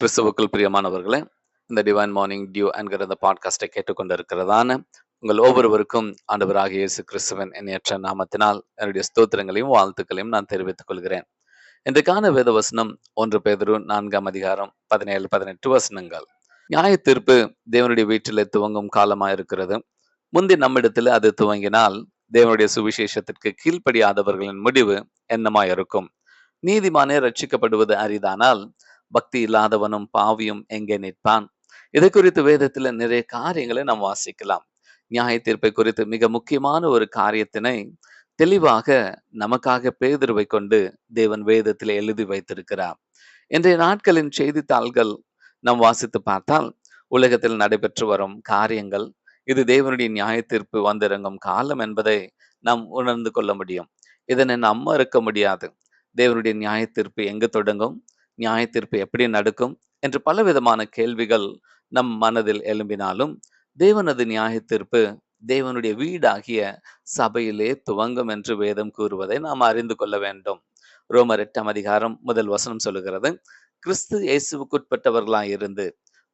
கிறிஸ்துவுக்குள் பிரியமானவர்களே இந்த டிவைன் மார்னிங் டியூ என்கிற இந்த பாட்காஸ்டை கேட்டுக்கொண்டிருக்கிறதான உங்கள் ஒவ்வொருவருக்கும் ஆண்டவராக இயேசு கிறிஸ்துவன் எண்ணற்ற நாமத்தினால் என்னுடைய ஸ்தோத்திரங்களையும் வாழ்த்துக்களையும் நான் தெரிவித்துக் கொள்கிறேன். இன்றைக்கான வேத வசனம் ஒன்று பேதரு நான்காம் அதிகாரம் பதினேழு பதினெட்டு வசனங்கள். நியாய தீர்ப்பு தேவனுடைய வீட்டிலே துவங்கும் காலமாக இருக்கிறது முந்தி நம்மிடத்தில் அது துவங்கினால் தேவனுடைய சுவிசேஷத்திற்கு கீழ்ப்படியாதவர்களின் முடிவு என்னமாய் இருக்கும் நீதிமானே ரட்சிக்கப்படுவது அரிதானால் பக்தி இல்லாதவனும் பாவியும் எங்கே நிற்பான்? இதை குறித்து வேதத்துல நிறைய காரியங்களை நாம் வாசிக்கலாம். நியாய தீர்ப்பை குறித்து மிக முக்கியமான ஒரு காரியத்தினை தெளிவாக நமக்காக பேதுருவை கொண்டு தேவன் வேதத்தில் எழுதி வைத்திருக்கிறார். இன்றைய நாட்களின் செய்தித்தாள்கள் நாம் வாசித்து பார்த்தால் உலகத்தில் நடைபெற்று வரும் காரியங்கள் இது தேவனுடைய நியாய தீர்ப்பு வந்திறங்கும் காலம் என்பதை நாம் உணர்ந்து கொள்ள முடியும். இதனை நாம் மறுக்க முடியாது. தேவனுடைய நியாய தீர்ப்பு எங்கு தொடங்கும்? நியாய தீர்ப்பு எப்படி நடக்கும் என்று பலவிதமான கேள்விகள் நம் மனதில் எழும்பினாலும் தேவனது நியாய தீர்ப்பு தேவனுடைய வீடாகிய சபையிலே துவங்கும் என்று வேதம் கூறுவதை நாம் அறிந்து கொள்ள வேண்டும். ரோமர் எட்டாம் அதிகாரம் முதல் வசனம் சொல்லுகிறது கிறிஸ்து இயேசுவுக்குட்பட்டவர்களாய் இருந்து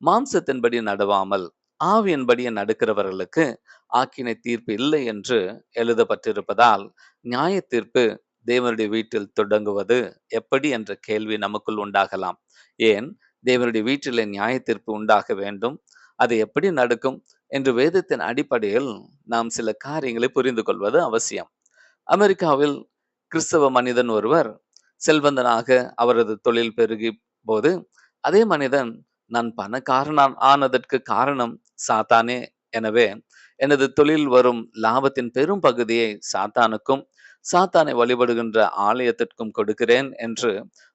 மாம்சத்தின்படி நடவாமல் ஆவியின்படியே நடக்கிறவர்களுக்கு ஆக்கினை தீர்ப்பு இல்லை என்று எழுதப்பட்டிருப்பதால் நியாய தீர்ப்பு தேவனுடைய வீட்டில் தொடங்குவது எப்படி என்ற கேள்வி நமக்குள் உண்டாகலாம். ஏன்? தேவனுடைய வீட்டிலே நியாய தீர்ப்பு உண்டாக வேண்டும். அது எப்படி நடக்கும்? என்று வேதத்தின் அடிப்படையில் நாம் சில காரியங்களை புரிந்து கொள்வது அவசியம். அமெரிக்காவில் கிறிஸ்தவ மனிதன் ஒருவர் செல்வந்தனாக அவரது தொழில் பெருகி போது அதே மனிதன் நான் பணக்காரனான் ஆனதற்கு காரணம் சாத்தானே எனவே எனது தொழில் வரும் லாபத்தின் பெரும் பகுதியை சாத்தானுக்கும் சாத்தானை வழிபடுகின்ற ஆலயத்திற்கும் கொடுக்கிறேன் என்று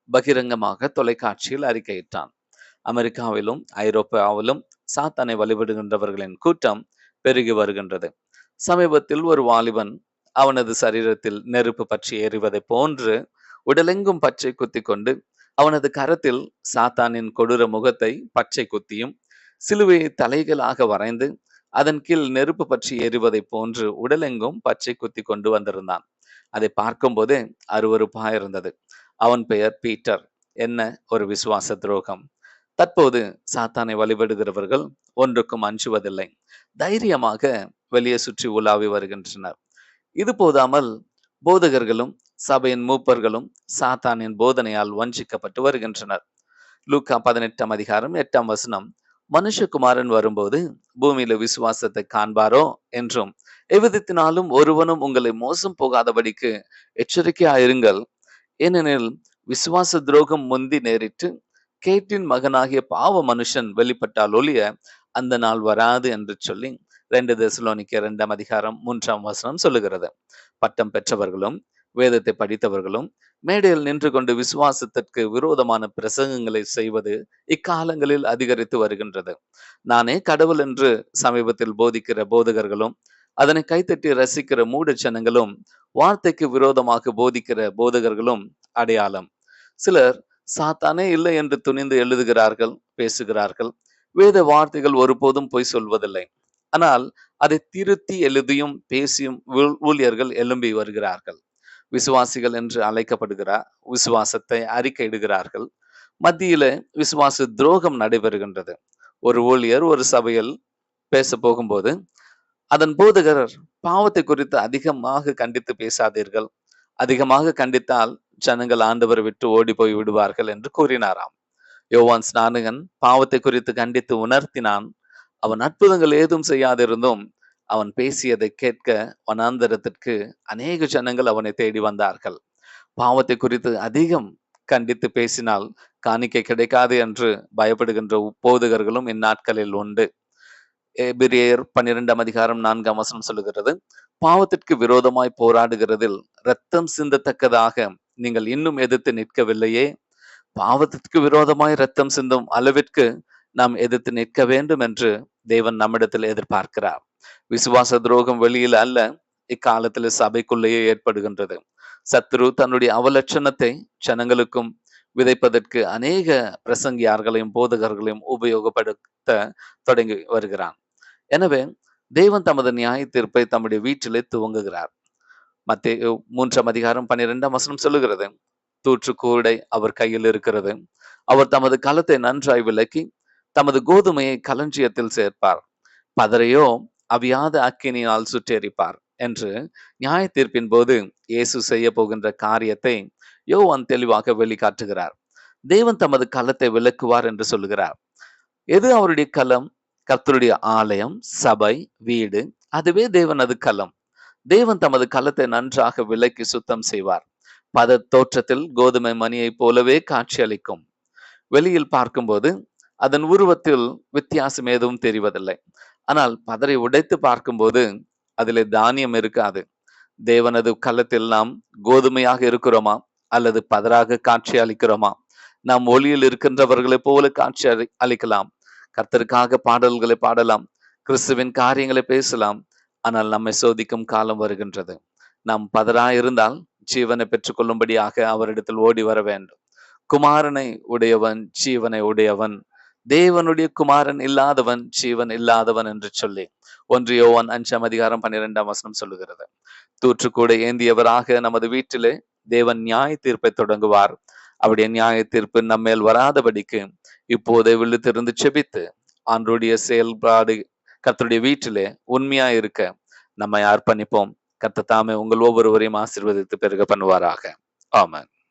பகிரங்கமாக தொலைக்காட்சியில் அறிக்கையிட்டான். அமெரிக்காவிலும் ஐரோப்பாவிலும் சாத்தானை வழிபடுகின்றவர்களின் கூட்டம் பெருகி வருகின்றது. சமீபத்தில் ஒரு வாலிபன் அவனது சரீரத்தில் நெருப்பு பற்றி எறிவதை போன்று உடலெங்கும் பச்சை குத்தி கொண்டு அவனது கரத்தில் சாத்தானின் கொடூர முகத்தை பச்சை குத்தியும் சிலுவையை தலைகளாக வரைந்து அதன் கீழ் நெருப்பு பற்றி எறிவதை போன்று உடலெங்கும் பச்சை குத்தி கொண்டு வந்திருந்தான். அதை பார்க்கும்போது அருவறுப்பாக இருந்தது அவன் பெயர் பீட்டர். என்ன ஒரு விசுவாச துரோகம்? தற்போது சாத்தானை வழிபடுகிறவர்கள் ஒன்றுக்கும் அஞ்சுவதில்லை. தைரியமாக வெளியே சுற்றி உலாவி வருகின்றனர். இது போதாமல் போதகர்களும் சபையின் மூப்பர்களும் சாத்தானின் போதனையால் வஞ்சிக்கப்பட்டு வருகின்றனர். லூக்கா பதினெட்டாம் அதிகாரம் எட்டாம் வசனம். மனுஷகுமாரன் வரும்போது பூமியில விசுவாசத்தை காண்பாரோ? என்றும் எவ்விதத்தினாலும் ஒருவனும் உங்களை மோசம் போகாதபடிக்கு எச்சரிக்கையாயிருங்கள். ஏனெனில் விசுவாச துரோகம் முந்தி நேரிட்டு கேட்டின் மகனாகிய பாவ மனுஷன் வெளிப்பட்டால் ஒழிய அந்த நாள் வராது என்று சொல்லி ரெண்டு தேசலோனிக்க இரண்டாம் அதிகாரம் மூன்றாம் வசனம் சொல்லுகிறது. பட்டம் பெற்றவர்களும் வேதத்தை படித்தவர்களும் மேடையில் நின்று கொண்டு விசுவாசத்திற்கு விரோதமான பிரசங்கங்களை செய்வது இக்காலங்களில் அதிகரித்து வருகின்றது. நானே கடவுள் என்று சமீபத்தில் போதிக்கிற போதகர்களும் அதனை கைத்தட்டி ரசிக்கிற மூட ஜனங்களும் வார்த்தைக்கு விரோதமாக போதிக்கிற போதகர்களும் அடையாளம். சிலர் சாத்தானே இல்லை என்று துணிந்து எழுதுகிறார்கள் பேசுகிறார்கள். வேத வார்த்தைகள் ஒருபோதும் பொய் சொல்வதில்லை. ஆனால் அதை திருத்தி எழுதியும் பேசியும் ஊழியர்கள் எழும்பி வருகிறார்கள். விசுவாசிகள் என்று அழைக்கப்படுகிறார் விசுவாசத்தை அறிக்கையிடுகிறார்கள். மத்தியில விசுவாச துரோகம் நடைபெறுகின்றது. ஒரு ஊழியர் ஒரு சபையில் பேச போகும்போது அதன் போதகர் பாவத்தை குறித்து அதிகமாக கண்டித்து பேசாதீர்கள். அதிகமாக கண்டித்தால் ஜனங்கள் ஆண்டவர் விட்டு ஓடி போய் விடுவார்கள் என்று கூறினாராம். யோவான் ஸ்நானகன் பாவத்தை குறித்து கண்டித்து உணர்த்தினான். அவன் அற்புதங்கள் ஏதும் செய்யாதிருந்தும் அவன் பேசியதை கேட்க வனாந்தரத்திற்கு அநேக ஜனங்கள் அவனை தேடி வந்தார்கள். பாவத்தை குறித்து அதிகம் கண்டித்து பேசினால் காணிக்கை கிடைக்காது என்று பயப்படுகின்ற போதகர்களும் இந்நாட்களில் உண்டு. எபிரியர் பன்னிரெண்டாம் அதிகாரம் நான்காம் வசனம் சொல்லுகிறது பாவத்திற்கு விரோதமாய் போராடுகிறதில் ரத்தம் சிந்தத்தக்கதாக நீங்கள் இன்னும் எதிர்த்து நிற்கவில்லையே? பாவத்திற்கு விரோதமாய் ரத்தம் சிந்தும் அளவிற்கு நாம் எதிர்த்து நிற்க வேண்டும் என்று தேவன் நம்மிடத்தில் எதிர்பார்க்கிறார். விசுவாச துரோகம் வெளியில் அல்ல இக்காலத்தில் சபைக்குள்ளேயே ஏற்படுகின்றது. சத்ரு தன்னுடைய அவலட்சணத்தை ஜனங்களுக்கும் விதைப்பதற்கு அநேக பிரசங்கியார்களையும் போதகர்களையும் உபயோகப்படுத்த தொடங்கி வருகிறான். எனவே தேவன் தமது நியாய தீர்ப்பை தம்முடைய வீட்டிலே துவங்குகிறார். மத்திய மூன்றாம் அதிகாரம் பன்னிரெண்டாம் வசனம் சொல்லுகிறது தூற்று கூடை அவர் கையில் இருக்கிறது. அவர் தமது களத்தை நன்றாய் விளக்கி தமது கோதுமையை களஞ்சியத்தில் சேர்ப்பார். பதறையோ அவியாத அக்கினியால் சுட்டெரிப்பார் என்று நியாய தீர்ப்பின் போது இயேசு செய்ய போகின்ற காரியத்தை யோவான் தெளிவாக வெளிக்காட்டுகிறார். தேவன் தமது களத்தை விளக்குவார் என்று சொல்லுகிறார். எது அவருடைய களம் கர்த்தருடைய ஆலயம் சபை வீடு அதுவே தேவனது களம் தேவன் தமது களத்தை நன்றாக விலக்கி சுத்தம் செய்வார். பத தோற்றத்தில் கோதுமை மணியை போலவே காட்சியளிக்கும். வெளியில் பார்க்கும்போது அதன் உருவத்தில் வித்தியாசம் எதுவும் தெரிவதில்லை. ஆனால் பதரை உடைத்து பார்க்கும்போது அதிலே தானியம் இருக்காது. தேவனது களத்தில் நாம் கோதுமையாக இருக்கிறோமா? அல்லது பதராக காட்சி அளிக்கிறோமா நாம் ஒளியில் இருக்கின்றவர்களைப் போல காட்சி அளி அளிக்கலாம். கர்த்தருக்காக பாடல்களை பாடலாம் கிறிஸ்துவின் காரியங்களை பேசலாம். ஆனால் நம்மை சோதிக்கும் காலம் வருகின்றது. நாம் பதரா இருந்தால் ஜீவனை பெற்றுக்கொள்ளும்படியாக அவரிடத்தில் ஓடி வர வேண்டும். குமாரனை உடையவன் ஜீவனை உடையவன். தேவனுடைய குமாரன் இல்லாதவன் ஜீவன் இல்லாதவன் என்று சொல்லி ஒன்று யோவான் அஞ்சாம் அதிகாரம் பன்னிரெண்டாம் வசனம் சொல்லுகிறது. தூற்றுக்கூட ஏந்தியவராக நமது வீட்டிலே தேவன் நியாய தீர்ப்பை தொடங்குவார். அவருடைய நியாய தீர்ப்பு நம்மேல் வராதபடிக்கு இப்போதே விழுத்திருந்து செபித்து ஆண்டுடைய செயல்பாடு கத்தருடைய வீட்டிலே உண்மையா இருக்க நம்மை அர்ப்பணிப்போம் கத்த தாமே உங்கள் ஒவ்வொருவரையும் ஆசிர்வதித்து பெருக பண்ணுவாராக. ஆமன்.